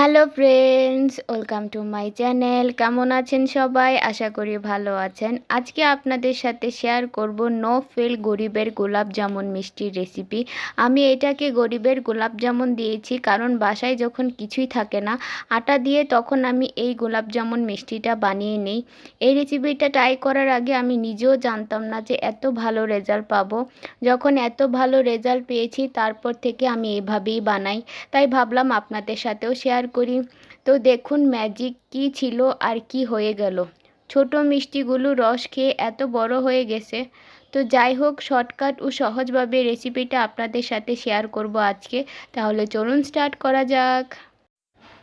Hello friends welcome to my channel কেমন আছেন সবাই? আশা করি ভালো আছেন। আজকে আপনাদের সাথে শেয়ার করব নো ফেল গরিবের গোলাপ জামুন মিষ্টির রেসিপি আমি এটাকে গরিবের গোলাপ জামুন দিয়েছি কারণ বাসায় যখন কিছুই থাকে না, আটা দিয়ে তখন আমি এই গোলাপ জামুন মিষ্টিটা বানিয়ে নিই। এই রেসিপিটা ট্রাই করার আগে আমি নিজেও জানতাম না যে এত ভালো রেজাল্ট পাবো। যখন এত ভালো রেজাল্ট পেয়েছি, তারপর থেকে আমি এভাবেই বানাই। তাই ভাবলাম আপনাদের সাথেও শেয়ার করি। তো দেখুন ম্যাজিক কি ছিল আর কি হয়ে গেল। ছোট মিষ্টিগুলো রস খেয়ে এত বড় হয়ে গেছে। তো যাই হোক শর্টকাট ও সহজভাবে রেসিপিটা আপনাদের সাথে শেয়ার করব আজকে। তাহলে চলুন স্টার্ট করা যাক।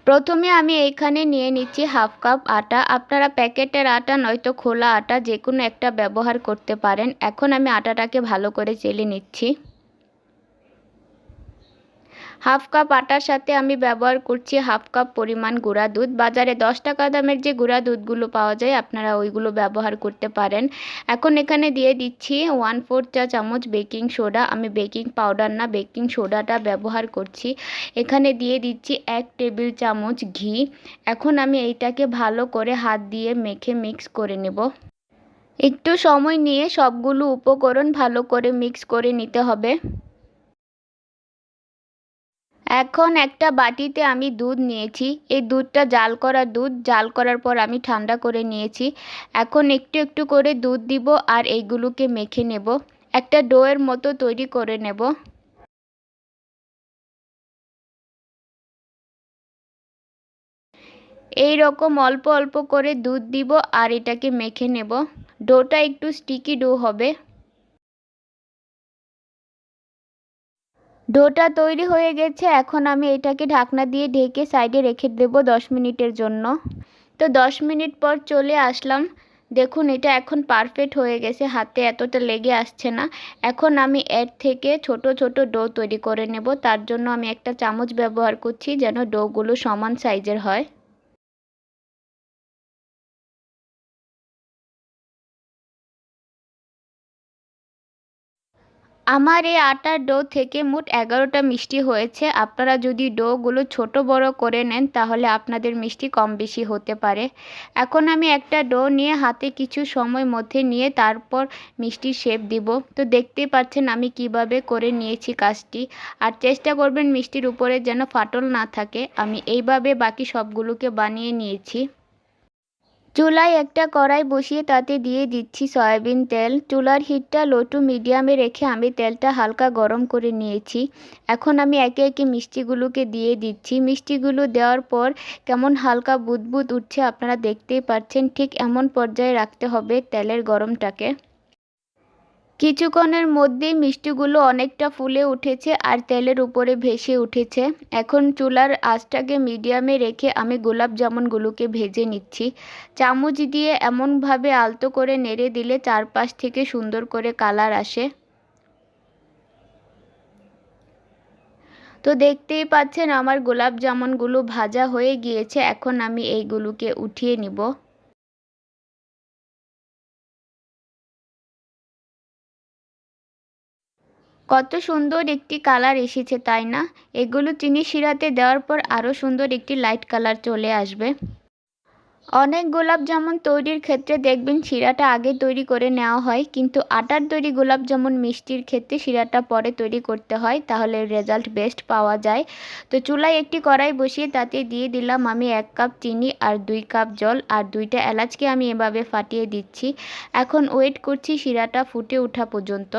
প্রথমে আমি এখানে নিয়ে নিচ্ছি হাফ কাপ আটা। আপনারা প্যাকেটের আটা নয়তো খোলা আটা যে কোনো একটা ব্যবহার করতে পারেন। এখন আমি আটাটাকে ভালো করে চেলে নিচ্ছি। হাফ কাপ আটার সাথে আমি ব্যবহার করছি হাফ কাপ পরিমাণ গুঁড়া দুধ। বাজারে দশ টাকা দামের যে গুঁড়া দুধগুলো পাওয়া যায়, আপনারা ওইগুলো ব্যবহার করতে পারেন। এখন এখানে দিয়ে দিচ্ছি ওয়ান ফোর চা চামচ বেকিং সোডা আমি বেকিং পাউডার না বেকিং সোডাটা ব্যবহার করছি। এখানে দিয়ে দিচ্ছি এক টেবিল চামচ ঘি। এখন আমি এইটাকে ভালো করে হাত দিয়ে মেখে মিক্স করে নেব। একটু সময় নিয়ে সবগুলো উপকরণ ভালো করে মিক্স করে নিতে হবে। এখন একটা বাটিতে আমি দুধ নিয়েছি। এই দুধটা জাল করা দুধ, জাল করার পর আমি ঠান্ডা করে নিয়েছি। এখন একটু একটু করে দুধ দিব আর এইগুলোকে মেখে নেব। একটা ডোয়ের মতো তৈরি করে নেব। এই রকম অল্প অল্প করে দুধ দিব আর এটাকে মেখে নেব। ডোটা একটু স্টিকি ডো হবে। ডোটা তৈরি হয়ে গেছে, এখন আমি এটাকে ঢাকনা দিয়ে ঢেকে সাইডে রেখে দেব দশ মিনিটের জন্য। তো দশ মিনিট পর চলে আসলাম। দেখুন, এটা এখন পারফেক্ট হয়ে গেছে, হাতে এতটা লেগে আসছে না। এখন আমি এর থেকে ছোট ছোট ডো তৈরি করে নেব। তার জন্য আমি একটা চামচ ব্যবহার করছি যেন ডোগুলো সমান সাইজের হয়। আমার এই আটার ডো থেকে মোট এগারোটা মিষ্টি হয়েছে। আপনারা যদি ডোগুলো ছোট বড় করে নেন, তাহলে আপনাদের মিষ্টি কম বেশি হতে পারে। এখন আমি একটা ডো নিয়ে হাতে কিছু সময় মধ্যে নিয়ে তারপর মিষ্টির শেপ দিব। তো দেখতেই পাচ্ছেন আমি কীভাবে করে নিয়েছি কাজটি। আর চেষ্টা করবেন মিষ্টির উপরে যেন ফাটল না থাকে। আমি এইভাবে বাকি সবগুলোকে বানিয়ে নিয়েছি। চুলায় একটা কড়াই বসিয়ে তাতে দিয়ে দিচ্ছি সয়াবিন তেল। চুলার হিটটা লো টু মিডিয়ামে রেখে আমি তেলটা হালকা গরম করে নিয়েছি। এখন আমি একে একে মিষ্টিগুলোকে দিয়ে দিচ্ছি। মিষ্টিগুলো দেওয়ার পর কেমন হালকা বুদবুদ উঠছে আপনারা দেখতেই পাচ্ছেন, ঠিক এমন পর্যায়ে রাখতে হবে তেলের গরমটাকে। কিছুক্ষণের মধ্যেই মিষ্টিগুলো অনেকটা ফুলে উঠেছে আর তেলের উপরে ভেসে উঠেছে। এখন চুলার আঁচটাকে মিডিয়ামে রেখে আমি গোলাপ জামুনগুলোকে ভেজে নিচ্ছি। চামচ দিয়ে এমনভাবে আলতো করে নেড়ে দিলে চারপাশ থেকে সুন্দর করে কালার আসে। তো দেখতেই পাচ্ছেন আমার গোলাপ জামুনগুলো ভাজা হয়ে গিয়েছে। এখন আমি এইগুলোকে উঠিয়ে নিব। কত সুন্দর একটি কালার এসেছে, তাই না? এগুলো চিনি শিরাতে দেওয়ার পর আরও সুন্দর একটি লাইট কালার চলে আসবে। অনেক গোলাপ জামুন তৈরির ক্ষেত্রে দেখবেন শিরাটা আগে তৈরি করে নেওয়া হয়, কিন্তু আটার তৈরি গোলাপ জামুন মিষ্টির ক্ষেত্রে শিরাটা পরে তৈরি করতে হয়, তাহলে রেজাল্ট বেস্ট পাওয়া যায়। তো চুলায় একটি কড়াই বসিয়ে তাতে দিয়ে দিলাম আমি এক কাপ চিনি আর দুই কাপ জল আর দুইটা এলাচকে আমি এভাবে ফাটিয়ে দিচ্ছি। এখন ওয়েট করছি শিরাটা ফুটে ওঠা পর্যন্ত।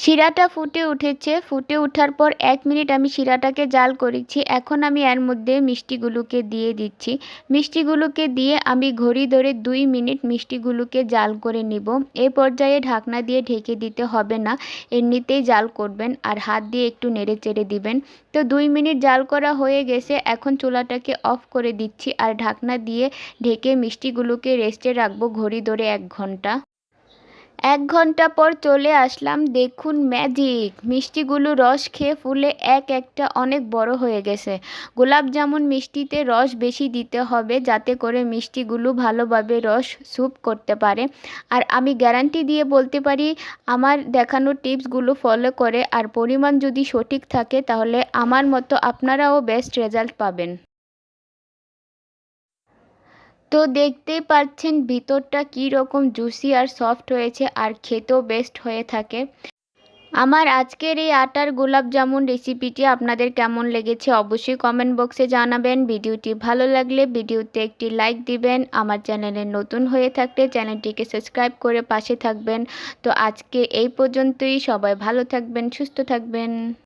শিরাটা ফুটে উঠেছে। ফুটে ওঠার পর এক মিনিট আমি শিরাটাকে জাল করেছি। এখন আমি এর মধ্যে মিষ্টিগুলোকে দিয়ে দিচ্ছি। মিষ্টিগুলোকে দিয়ে আমি ঘড়ি ধরে দুই মিনিট মিষ্টিগুলোকে জাল করে নিব। এ পর্যায়ে ঢাকনা দিয়ে ঢেকে দিতে হবে না। এমনিতেই জাল করবেন আর হাত দিয়ে একটু নেড়ে চেড়ে দিবেন। তো দুই মিনিট জাল করা হয়ে গেছে। এখন চুলাটাকে অফ করে দিচ্ছি আর ঢাকনা দিয়ে ঢেকে মিষ্টিগুলোকে রেস্টে রাখব ঘড়ি ধরে এক ঘণ্টা। এক ঘণ্টা পর চলে আসলাম, দেখুন ম্যাজিক মিষ্টিগুলো রস খেয়ে ফুলে এক একটা অনেক বড় হয়ে গেছে। গোলাপ জামুন মিষ্টিতে রস বেশি দিতে হবে যাতে করে মিষ্টিগুলো ভালোভাবে রস স্যুপ করতে পারে। আর আমি গ্যারান্টি দিয়ে বলতে পারি, আমার দেখানো টিপসগুলো ফলো করে। আর পরিমাণ যদি সঠিক থাকে তাহলে আমার মতো আপনারাও বেস্ট রেজাল্ট পাবেন। তো দেখতেই পাচ্ছেন ভিতরটা কী রকম জুসি আর সফট হয়েছে আর খেতেও বেস্ট হয়ে থাকে। আমার আজকের এই আটার গোলাপ জামুন রেসিপিটি আপনাদের কেমন লেগেছে অবশ্যই কমেন্ট বক্সে জানাবেন। ভিডিওটি ভালো লাগলে ভিডিওতে একটি লাইক দিবেন। আমার চ্যানেলে নতুন হয়ে থাকলে চ্যানেলটিকে সাবস্ক্রাইব করে পাশে থাকবেন। তো আজকে এই পর্যন্তই। সবাই ভালো থাকবেন, সুস্থ থাকবেন।